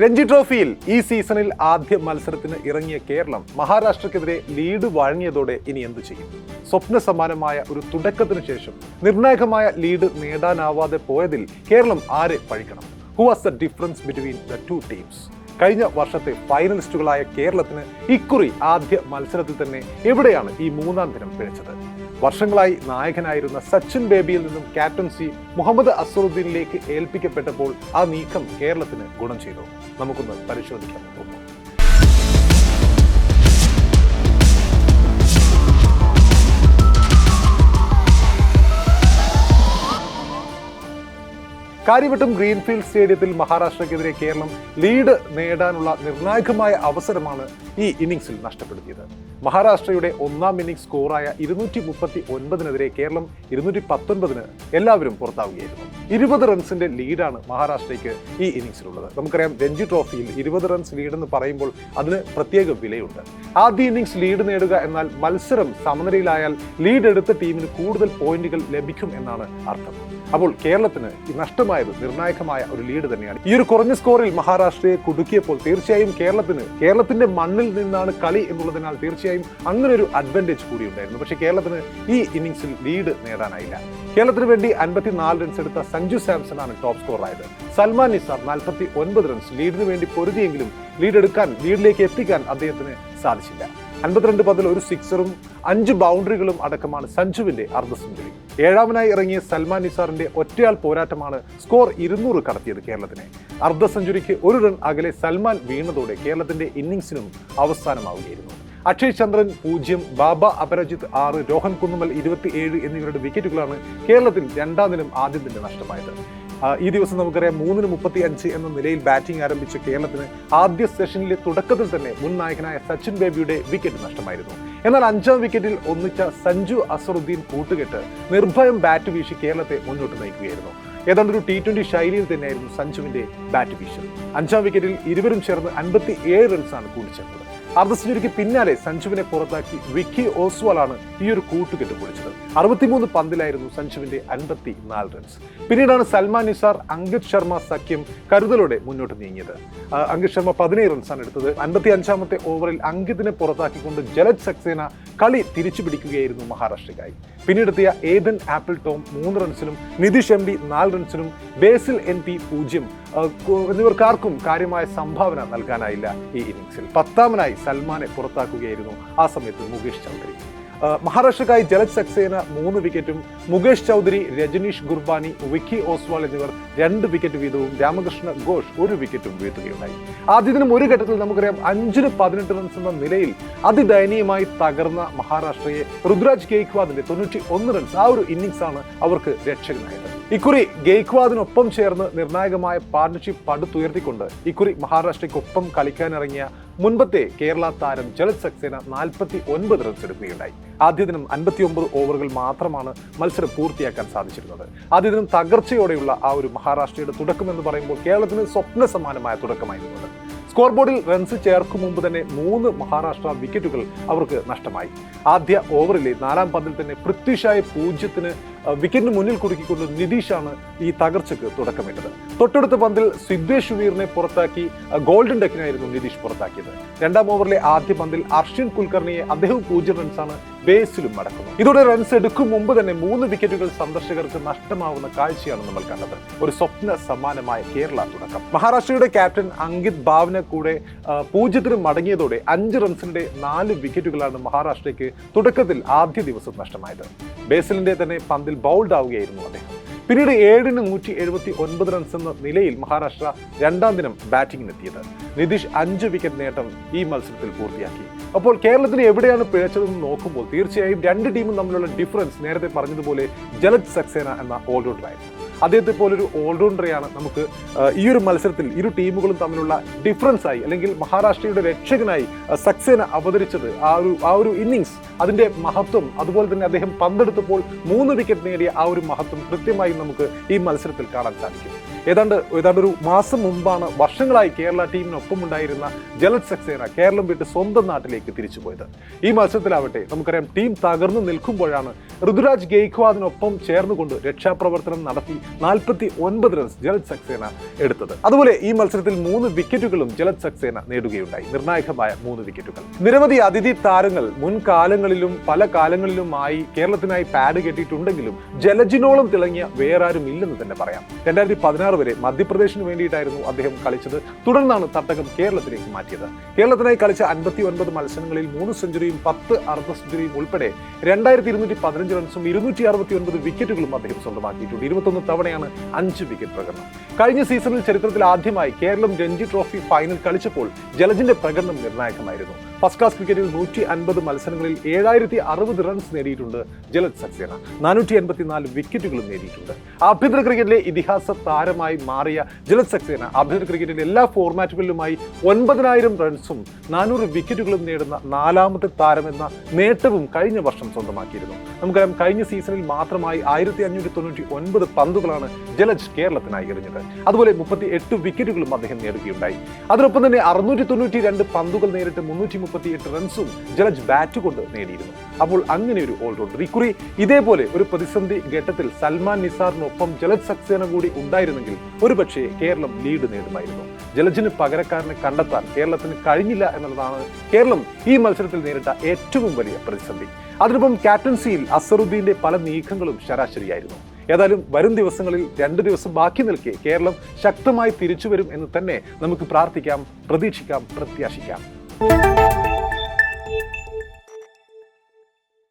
രഞ്ജി ട്രോഫിയിൽ ഈ സീസണിൽ ആദ്യ മത്സരത്തിന് ഇറങ്ങിയ കേരളം മഹാരാഷ്ട്രക്കെതിരെ ലീഡ് വഴങ്ങിയതോടെ ഇനി എന്തു ചെയ്യും? സ്വപ്ന സമാനമായ ഒരു തുടക്കത്തിന് ശേഷം നിർണായകമായ ലീഡ് നേടാനാവാതെ പോയതിൽ കേരളം ആരെ പഴിക്കണം? Who was the difference between the two teams കഴിഞ്ഞ വർഷത്തെ ഫൈനലിസ്റ്റുകളായ കേരളത്തിന് ഇക്കുറി ആദ്യ മത്സരത്തിൽ തന്നെ എവിടെയാണ് ഈ മൂന്നാം ദിനം പിഴച്ചത്? വർഷങ്ങളായി നായകനായിരുന്ന സച്ചിൻ ബേബിയിൽ നിന്നും ക്യാപ്റ്റൻസി മുഹമ്മദ് അസറുദ്ദീനിലേക്ക് ഏൽപ്പിക്കപ്പെട്ടപ്പോൾ ആ നീക്കം കേരളത്തിന് ഗുണം ചെയ്തു. നമുക്കൊന്ന് പരിശോധിക്കാൻ തോന്നുന്നു കാര്യവട്ടം ഗ്രീൻഫീൽഡ് സ്റ്റേഡിയത്തിൽ മഹാരാഷ്ട്രക്കെതിരെ കേരളം ലീഡ് നേടാനുള്ള നിർണായകമായ അവസരമാണ് ഈ ഇന്നിംഗ്സിൽ നഷ്ടപ്പെടുത്തിയത്. മഹാരാഷ്ട്രയുടെ ഒന്നാം ഇന്നിംഗ്സ് സ്കോറായ ഇരുന്നൂറ്റി മുപ്പത്തി ഒൻപതിനെതിരെ കേരളം ഇരുന്നൂറ്റി പത്തൊൻപതിന് എല്ലാവരും പുറത്താവുകയായിരുന്നു. ഇരുപത് റൺസിന്റെ ലീഡാണ് മഹാരാഷ്ട്രയ്ക്ക് ഈ ഇന്നിംഗ്സിലുള്ളത്. നമുക്കറിയാം രഞ്ജി ട്രോഫിയിൽ ഇരുപത് റൺസ് ലീഡ് എന്ന് പറയുമ്പോൾ അതിന് പ്രത്യേക വിലയുണ്ട്. ആദ്യ ഇന്നിംഗ്സ് ലീഡ് നേടുക എന്നാൽ മത്സരം സമനിലയിലായാൽ ലീഡ് എടുത്ത ടീമിന് കൂടുതൽ പോയിന്റുകൾ ലഭിക്കും എന്നാണ് അർത്ഥം. അപ്പോൾ കേരളത്തിന് നഷ്ടമായത് നിർണായകമായ ഒരു ലീഡ് തന്നെയാണ്. ഈ ഒരു കുറഞ്ഞ സ്കോറിൽ മഹാരാഷ്ട്രയെ കുടുക്കിയപ്പോൾ തീർച്ചയായും കേരളത്തിന് കേരളത്തിന്റെ മണ്ണിൽ നിന്നാണ് കളി എന്നുള്ളതിനാൽ തീർച്ചയായും അങ്ങനെ ഒരു അഡ്വാന്റേജ് കൂടി ഉണ്ടായിരുന്നു. പക്ഷേ കേരളത്തിന് ഈ ഇന്നിംഗ്സിൽ ലീഡ് നേടാനായില്ല. കേരളത്തിന് വേണ്ടി അൻപത്തിനാല് റൺസ് എടുത്ത സഞ്ജു സാംസൺ ആണ് ടോപ്പ് സ്കോറായത് സൽമാൻ നിസാർ നാൽപ്പത്തി ഒൻപത് റൺസ് ലീഡിന് വേണ്ടി പൊരുതിയെങ്കിലും ലീഡ് എടുക്കാൻ ലീഡിലേക്ക് എത്തിക്കാൻ അദ്ദേഹത്തിന് സാധിച്ചില്ല. അൻപത്തിരണ്ട് പതിൽ ഒരു സിക്സറും അഞ്ച് ബൗണ്ടറികളും അടക്കമാണ് സഞ്ജുവിന്റെ അർദ്ധ സെഞ്ചുറി. ഏഴാമനായി ഇറങ്ങിയ സൽമാൻ നിസാറിന്റെ ഒറ്റയാൾ പോരാട്ടമാണ് സ്കോർ ഇരുന്നൂറ് കടത്തിയത് കേരളത്തിനെ. അർദ്ധ സെഞ്ചുറിക്ക് ഒരു റൺ അകലെ സൽമാൻ വീണതോടെ കേരളത്തിന്റെ ഇന്നിംഗ്സിനും അവസാനമാവുകയായിരുന്നു. അക്ഷയ് ചന്ദ്രൻ പൂജ്യം ബാബ അപരജിത് ആറ് രോഹൻ കുന്നുമൽ ഇരുപത്തി ഏഴ് എന്നിവരുടെ വിക്കറ്റുകളാണ് കേരളത്തിൽ രണ്ടാം ദിനം ആദ്യത്തിന്റെ നഷ്ടമായത്. ഈ ദിവസം നമുക്കറിയാം മൂന്നിന് മുപ്പത്തി അഞ്ച് എന്ന നിലയിൽ ബാറ്റിംഗ് ആരംഭിച്ച കേരളത്തിന് ആദ്യ സെഷനിലെ തുടക്കത്തിൽ തന്നെ മുൻ നായകനായ സച്ചിൻ ബേബിയുടെ വിക്കറ്റ് നഷ്ടമായിരുന്നു. എന്നാൽ അഞ്ചാം വിക്കറ്റിൽ ഒന്നിച്ച സഞ്ജു അസറുദ്ദീൻ കൂട്ടുകെട്ട് നിർഭയം ബാറ്റ് വീശി കേരളത്തെ മുന്നോട്ട് നയിക്കുകയായിരുന്നു. ഏതാണ്ട് ഒരു ടി ട്വന്റി ശൈലിയിൽ തന്നെയായിരുന്നു സഞ്ജുവിന്റെ ബാറ്റ് വീശൽ. അഞ്ചാം വിക്കറ്റിൽ ഇരുവരും ചേർന്ന് അൻപത്തി ഏഴ് റൺസാണ് കൂടിച്ചേർത്തത് അർദ്ധ സെഞ്ചുറിക്ക് പിന്നാലെ സഞ്ജുവിനെ പുറത്താക്കി വിക്കി ഓസ്വാളാണ് ഈ ഒരു കൂട്ടുകെട്ട് പൊളിച്ചത് അറുപത്തിമൂന്ന് പന്തിലായിരുന്നു സഞ്ജുവിന്റെ അൻപത്തി നാല് റൺസ് പിന്നീടാണ് സൽമാൻ നിസാർ അങ്കിത് ശർമ്മ സഖ്യം കരുതലോടെ മുന്നോട്ട് നീങ്ങിയത്. അങ്കിത് ശർമ്മ പതിനേഴ് റൺസാണ് എടുത്തത്. അൻപത്തി അഞ്ചാമത്തെ ഓവറിൽ അങ്കിതിനെ പുറത്താക്കിക്കൊണ്ട് ജലജ് സക്സേന കളി തിരിച്ചു പിടിക്കുകയായിരുന്നു മഹാരാഷ്ട്രയ്ക്കായി. പിന്നീടെത്തിയ ഏതൻ ആപ്പിൾ ടോം മൂന്ന് റൺസിനും നിതിഷ് എം ഡി നാല് റൺസിനും ബേസിൽ എൻ പി പൂജ്യം എന്നിവർക്കാർക്കും കാര്യമായ സംഭാവന നൽകാനായില്ല ഈ ഇന്നിംഗ്സിൽ പത്താമനായി സൽമാനെ പുറത്താക്കുകയായിരുന്നു ആ സമയത്ത് മുകേഷ് ചൗധരി. മഹാരാഷ്ട്രക്കായി ജലജ് സക്സേന മൂന്ന് വിക്കറ്റും മുകേഷ് ചൗധരി രജനീഷ് ഗുർബാനി വിക്കി ഓസ്വാൾ എന്നിവർ രണ്ട് വിക്കറ്റ് വീതവും രാമകൃഷ്ണ ഘോഷ് ഒരു വിക്കറ്റും വീഴ്ത്തുകയുണ്ടായി. ആദ്യദിനം ഒരു ഘട്ടത്തിൽ നമുക്കറിയാം അഞ്ചിന് പതിനെട്ട് റൺസ് എന്ന നിലയിൽ അതിദയനീയമായി തകർന്ന മഹാരാഷ്ട്രയെ ഋതുരാജ് ഗെയ്ക്വാദിന്റെ തൊണ്ണൂറ്റി ഒന്ന് റൺസ് ആ ഒരു ഇന്നിംഗ്സ് ആണ് അവർക്ക് രക്ഷകനായത്. ഇക്കുറി ഗെയ്ക്വാദിനൊപ്പം ചേർന്ന് നിർണായകമായ പാർട്ണർഷിപ്പ് പടുത്തുയർത്തിക്കൊണ്ട് ഇക്കുറി മഹാരാഷ്ട്രയ്ക്കൊപ്പം കളിക്കാനിറങ്ങിയ മുൻപത്തെ കേരള താരം ജലജ് സക്സേന നാൽപ്പത്തി ഒൻപത് റൺസ് എടുക്കുകയുണ്ടായി. ആദ്യ ദിനം അൻപത്തി ഒമ്പത് ഓവറുകൾ മാത്രമാണ് മത്സരം പൂർത്തിയാക്കാൻ സാധിച്ചിരുന്നത്. ആദ്യ ദിനം തകർച്ചയോടെയുള്ള ആ ഒരു മഹാരാഷ്ട്രയുടെ തുടക്കം എന്ന് പറയുമ്പോൾ കേരളത്തിന് സ്വപ്ന സമാനമായ തുടക്കമായിരുന്നു സ്കോർ ബോർഡിൽ റൺസ് ചേർക്കും മുമ്പ് തന്നെ മൂന്ന് മഹാരാഷ്ട്ര വിക്കറ്റുകൾ അവർക്ക് നഷ്ടമായി. ആദ്യ ഓവറിലെ നാലാം പന്തിൽ തന്നെ പൃഥ്വിഷായ പൂജ്യത്തിന് വിക്കറ്റിന് മുന്നിൽ കുടുക്കിക്കൊണ്ട് നിതീഷാണ് ഈ തകർച്ചയ്ക്ക് തുടക്കമിട്ടത്. തൊട്ടടുത്ത പന്തിൽ സിദ്ദേശ് വീറിനെ പുറത്താക്കി ഗോൾഡൻ ഡെക്കിനായിരുന്നു നിതീഷ് പുറത്താക്കിയത്. രണ്ടാം ഓവറിലെ ആദ്യ പന്തിൽ അർഷിൻ കുൽക്കർണിയെ അദ്ദേഹം പൂജ്യം റൺസാണ് ബേസിലും മടക്കുന്നത്. ഇതോടെ റൺസ് എടുക്കും മുമ്പ് തന്നെ മൂന്ന് വിക്കറ്റുകൾ സന്ദർശകർക്ക് നഷ്ടമാവുന്ന കാഴ്ചയാണ് നമ്മൾ കണ്ടത്. ഒരു സ്വപ്ന സമാനമായ കേരള തുടക്കം. മഹാരാഷ്ട്രയുടെ ക്യാപ്റ്റൻ അങ്കിത് ഭാവന കൂടെ പൂജ്യത്തിന് മടങ്ങിയതോടെ അഞ്ച് റൺസിന്റെ നാല് വിക്കറ്റുകളാണ് മഹാരാഷ്ട്രയ്ക്ക് തുടക്കത്തിൽ ആദ്യ ദിവസം നഷ്ടമായത്. ബേസിലിന്റെ തന്നെ പന്തിൽ ബൗൾഡ് ആവുകയായിരുന്നു അദ്ദേഹം. പിന്നീട് ഏഴിന് നൂറ്റി എഴുപത്തി ഒൻപത് റൺസ് എന്ന നിലയിൽ മഹാരാഷ്ട്ര രണ്ടാം ദിനം ബാറ്റിംഗിനെത്തിയത് നിതീഷ് അഞ്ച് വിക്കറ്റ് നേട്ടം ഈ മത്സരത്തിൽ പൂർത്തിയാക്കി. അപ്പോൾ കേരളത്തിന് എവിടെയാണ് പിഴച്ചതെന്ന് നോക്കുമ്പോൾ തീർച്ചയായും രണ്ട് ടീമും തമ്മിലുള്ള ഡിഫറൻസ് നേരത്തെ പറഞ്ഞതുപോലെ ജലജ് സക്സേന എന്ന ഓൾറൗണ്ടറായിരുന്നു അദ്ദേഹത്തെ പോലൊരു ഓൾറൗണ്ടറെയാണ് നമുക്ക് ഈ ഒരു മത്സരത്തിൽ ഇരു ടീമുകളും തമ്മിലുള്ള ഡിഫറൻസ് ആയി അല്ലെങ്കിൽ മഹാരാഷ്ട്രയുടെ രക്ഷകനായി സക്സേന അവതരിച്ചത് ആ ഒരു ആ ഒരു ഇന്നിങ്സ് അതിന്റെ മഹത്വം അതുപോലെ തന്നെ അദ്ദേഹം പന്തെടുത്തപ്പോൾ മൂന്ന് വിക്കറ്റ് നേടിയ ആ ഒരു മഹത്വം കൃത്യമായും നമുക്ക് ഈ മത്സരത്തിൽ കാണാൻ സാധിക്കും. ഏതാണ്ട് ഏതാണ്ട് ഒരു മാസം മുമ്പാണ് വർഷങ്ങളായി കേരള ടീമിനൊപ്പം ഉണ്ടായിരുന്ന ജലത് സക്സേന കേരളം വിട്ട് സ്വന്തം നാട്ടിലേക്ക് തിരിച്ചു തിരിച്ചുപോയത് ഈ മത്സരത്തിലാവട്ടെ നമുക്കറിയാം ടീം തകർന്നു നിൽക്കുമ്പോഴാണ് ഋതുരാജ് ഗെയ്ക്വാദിനൊപ്പം ചേർന്നുകൊണ്ട് രക്ഷാപ്രവർത്തനം നടത്തി നാൽപ്പത്തി ഒൻപത് റൺസ് ജലത് സക്സേന എടുത്തത്. അതുപോലെ ഈ മത്സരത്തിൽ മൂന്ന് വിക്കറ്റുകളും ജലത് സക്സേന നേടുകയുണ്ടായി. നിർണായകമായ മൂന്ന് വിക്കറ്റുകൾ. നിരവധി അതിഥി താരങ്ങൾ മുൻകാലങ്ങളിലും പല കാലങ്ങളിലുമായി കേരളത്തിനായി പാഡ് കെട്ടിയിട്ടുണ്ടെങ്കിലും ജലജിനോളം തിളങ്ങിയ വേറാരും ഇല്ലെന്ന് തന്നെ പറയാം. രണ്ടായിരത്തി പതിനാറ് വരെ മധ്യപ്രദേശിന് വേണ്ടിയിട്ടായിരുന്നു അദ്ദേഹം കളിച്ചത്. തുടർന്നാണ് തട്ടകം കേരളത്തിലേക്ക് മാറ്റിയത്. കേരളത്തിനായി കളിച്ച അൻപത്തി ഒൻപത് മത്സരങ്ങളിൽ മൂന്ന് സെഞ്ചുറിയും പത്ത് അർദ്ധ സെഞ്ചുറിയും ഉൾപ്പെടെ രണ്ടായിരത്തി ഇരുന്നൂറ്റി പതിനഞ്ച് റൺസും ഇരുന്നൂറ്റി അറുപത്തി ഒൻപത് വിക്കറ്റുകളും അദ്ദേഹം സ്വന്തമാക്കിയിട്ടുണ്ട്. ഇരുപത്തൊന്ന് തവണയാണ് അഞ്ച് വിക്കറ്റ് പ്രകടനം. കഴിഞ്ഞ സീസണിൽ ചരിത്രത്തിൽ ആദ്യമായി കേരളം രഞ്ജി ട്രോഫി ഫൈനൽ കളിച്ചപ്പോൾ ജലജിന്റെ പ്രകടനം നിർണായകമായിരുന്നു. ഫസ്റ്റ് ക്ലാസ് ക്രിക്കറ്റിൽ നൂറ്റി അൻപത് മത്സരങ്ങളിൽ ഏഴായിരത്തി അറുപത് റൺസ് നേടിയിട്ടുണ്ട് ജലത് സക്സേന. നാനൂറ്റി എൺപത്തിനാല് വിക്കറ്റുകളും നേടിയിട്ടുണ്ട്. ആഭ്യന്തര ക്രിക്കറ്റിലെ ഇതിഹാസ താരമായി മാറിയ ജലത് സക്സേന ആഭ്യന്തര ക്രിക്കറ്റിലെ എല്ലാ ഫോർമാറ്റുകളിലുമായി ഒൻപതിനായിരം റൺസും നാനൂറ് വിക്കറ്റുകളും നേടുന്ന നാലാമത്തെ താരമെന്ന നേട്ടവും കഴിഞ്ഞ വർഷം സ്വന്തമാക്കിയിരുന്നു. നമുക്കറിയാം കഴിഞ്ഞ സീസണിൽ മാത്രമായി ആയിരത്തി അഞ്ഞൂറ്റി തൊണ്ണൂറ്റി ഒൻപത് പന്തുകളാണ് ജലജ് കേരളത്തിനായി എറിഞ്ഞത്. അതുപോലെ മുപ്പത്തി എട്ട് വിക്കറ്റുകളും അദ്ദേഹം നേടുകയുണ്ടായി. അതിനൊപ്പം തന്നെ അറുന്നൂറ്റി തൊണ്ണൂറ്റി രണ്ട് പന്തുകൾ നേരിട്ട് മുന്നൂറ്റി മുപ്പത്തി എട്ട് റൺസും ജലജ് ബാറ്റ് കൊണ്ട് നേടിയിരുന്നു. അപ്പോൾ അങ്ങനെ ഒരു ഓൾറൗണ്ടർ ഇക്കുറി ഇതേപോലെ ഒരു പ്രതിസന്ധി ഘട്ടത്തിൽ സൽമാൻ നിസാറിനൊപ്പം ജലജ് സക്സേന കൂടി ഉണ്ടായിരുന്നെങ്കിൽ ഒരുപക്ഷെ കേരളം ലീഡ് നേടുമായിരുന്നു. ജലജിന് പകരക്കാരനെ കണ്ടെത്താൻ കേരളത്തിന് കഴിഞ്ഞില്ല എന്നുള്ളതാണ് കേരളം ഈ മത്സരത്തിൽ നേരിട്ട ഏറ്റവും വലിയ പ്രതിസന്ധി. അതിനൊപ്പം ക്യാപ്റ്റൻസിയിൽ അസറുദ്ദീന്റെ പല നീക്കങ്ങളും ശരാശരിയായിരുന്നു. ഏതായാലും വരും ദിവസങ്ങളിൽ രണ്ട് ദിവസം ബാക്കി നിൽക്കെ കേരളം ശക്തമായി തിരിച്ചുവരും എന്ന് തന്നെ നമുക്ക് പ്രാർത്ഥിക്കാം പ്രതീക്ഷിക്കാം പ്രത്യാശിക്കാം.